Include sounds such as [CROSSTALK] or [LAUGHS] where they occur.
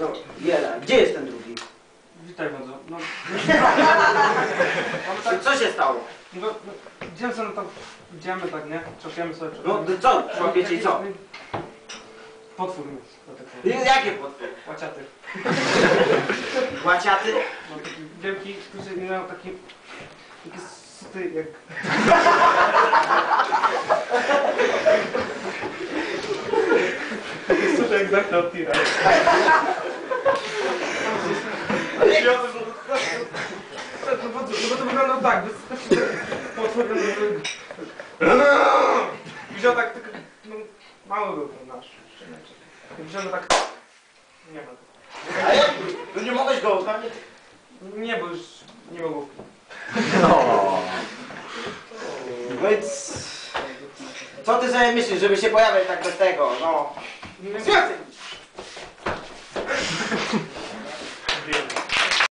No, Jela, gdzie jest ten drugi? Witaj bardzo. No, [LAUGHS] Co się stało? no, no idziemy sobie tam, idziemy tak, nie? Czepiamy sobie, No to co, łapiecie i co? Potwór jest. tak powiem. Jakie potwory? Łaciaty. [LAUGHS] Łaciaty? No taki wielki, który miał taki, taki syty jak... [LAUGHS] Jak zaknął tira. No bo, no bo to wyglądał tak, że potwór wziął tak, tylko, no, mały był ten nasz szczeniaczek. Wziął go tak, nie ma. A jak? No nie mogłeś go tam nie... Bo już nie mogło. No i c- co ty sobie myślisz, żeby się pojawiać tak bez tego? No. Смерть!